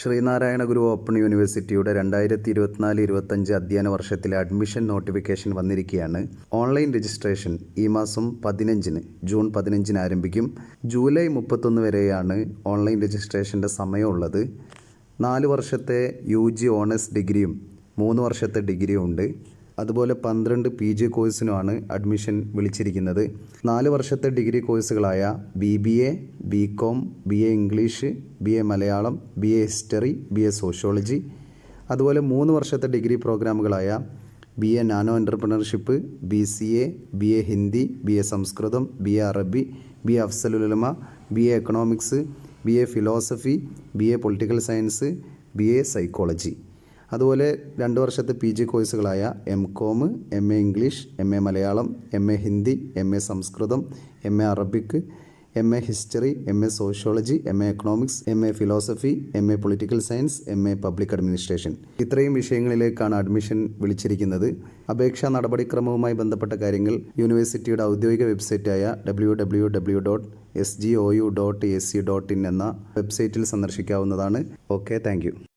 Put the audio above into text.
ശ്രീനാരായണ ഗുരു open യൂണിവേഴ്സിറ്റിയുടെ രണ്ടായിരത്തി ഇരുപത്തിനാല് ഇരുപത്തഞ്ച് അധ്യയന വർഷത്തിലെ അഡ്മിഷൻ നോട്ടിഫിക്കേഷൻ വന്നിരിക്കുകയാണ്. ഓൺലൈൻ രജിസ്ട്രേഷൻ ഈ മാസം പതിനഞ്ചിന് ജൂൺ പതിനഞ്ചിന് ആരംഭിക്കും. ജൂലൈ മുപ്പത്തൊന്ന് വരെയാണ് ഓൺലൈൻ രജിസ്ട്രേഷന്റെ സമയമുള്ളത്. നാല് വർഷത്തെ യു ജി ഓണേഴ്സ് ഡിഗ്രിയും മൂന്ന് വർഷത്തെ ഡിഗ്രിയും ഉണ്ട്. അതുപോലെ പന്ത്രണ്ട് പി ജി കോഴ്സിനുമാണ് അഡ്മിഷൻ വിളിച്ചിരിക്കുന്നത് നാല് വർഷത്തെ degree കോഴ്സുകളായ B B A B com B A English B A Malayalam B A history B A sociology അതുപോലെ മൂന്ന് വർഷത്തെ degree പ്രോഗ്രാമുകളായ B A nano entrepreneurship B C A B A Hindi B A Samskritam B A അറബി B A Afzal-ul-Ulama B A economics B A philosophy B A political science B A psychology അതുപോലെ രണ്ട് വർഷത്തെ P G കോഴ്സുകളായ M com M A English M A Malayalam M A Hindi M A Samskritam M A Arabic M A history M A sociology M A economics M A philosophy M A political science M A public administration ഇത്രയും വിഷയങ്ങളിലേക്കാണ് admission വിളിച്ചിരിക്കുന്നത് അപേക്ഷാ നടപടിക്രമവുമായി ബന്ധപ്പെട്ട കാര്യങ്ങൾ യൂണിവേഴ്സിറ്റിയുടെ ഔദ്യോഗിക വെബ്സൈറ്റായ W dot S G O U dot C dot in എന്ന വെബ്സൈറ്റിൽ സന്ദർശിക്കാവുന്നതാണ് ഓക്കെ താങ്ക്